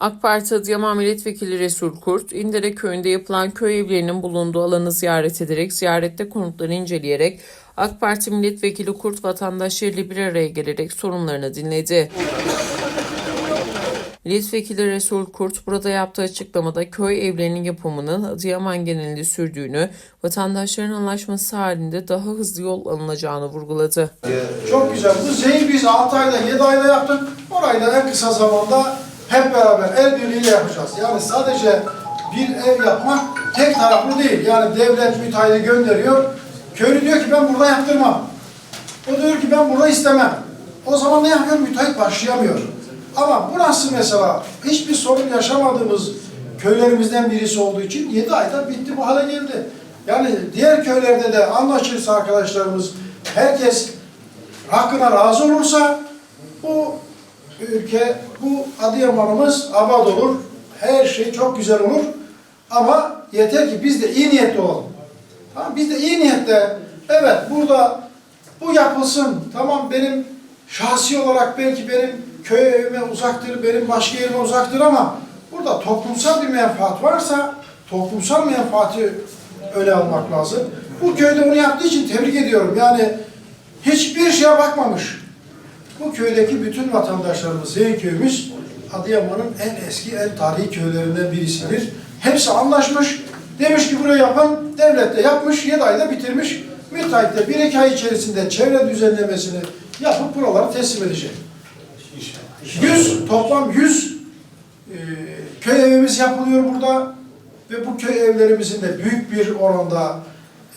AK Parti Adıyaman Milletvekili Resul Kurt, İndere köyünde yapılan köy evlerinin bulunduğu alanı ziyaret ederek, ziyarette konutları inceleyerek, AK Parti Milletvekili Kurt vatandaşlarıyla bir araya gelerek sorunlarını dinledi. Milletvekili Resul Kurt burada yaptığı açıklamada köy evlerinin yapımının Adıyaman genelinde sürdüğünü, vatandaşların anlaşması halinde daha hızlı yol alınacağını vurguladı. Çok güzel. Bu zeyi biz 6 ayda 7 ayda yaptık. Orayı en kısa zamanda hep beraber el birliğiyle yapacağız. Yani sadece bir ev yapmak tek taraflı değil. Yani devlet müteahhidi gönderiyor. Köylü diyor ki ben burada yaptırmam. O diyor ki ben burada istemem. O zaman ne yapıyor? Müteahhit başlayamıyor. Ama burası mesela hiçbir sorun yaşamadığımız köylerimizden birisi olduğu için 7 ayda bitti bu hale geldi. Yani diğer köylerde de anlaşırsa arkadaşlarımız herkes hakkına razı olursa bu ülke, bu Adıyaman'ımız abad olur. Her şey çok güzel olur. Ama yeter ki biz de iyi niyetli olalım. Tamam, biz de iyi niyetle, evet burada bu yapılsın. Tamam benim şahsi olarak belki benim köy evime uzaktır, benim başka yerime uzaktır ama burada toplumsal bir menfaat varsa toplumsal menfaati öne almak lazım. Bu köyde onu yaptığı için tebrik ediyorum. Yani hiçbir şeye bakmamış. Bu köydeki bütün vatandaşlarımız, Zeyn köyümüz Adıyaman'ın en eski, en tarihi köylerinden birisidir. Hepsi anlaşmış. Demiş ki burayı yapın, devlet de yapmış, 7 ayda bitirmiş. Müteahhit de bir iki ay içerisinde çevre düzenlemesini yapıp buraları teslim edecek. 100, toplam 100 e, köy evimiz yapılıyor burada ve bu köy evlerimizin de büyük bir oranda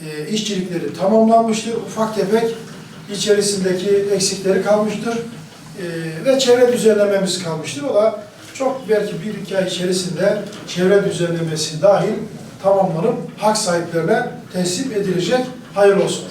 e, işçilikleri tamamlanmıştır. Ufak tefek içerisindeki eksikleri kalmıştır E, ve çevre düzenlememiz kalmıştır. O da çok belki bir iki ay içerisinde çevre düzenlemesi dahil tamamlanıp hak sahiplerine teslim edilecek. Hayırlı olsun.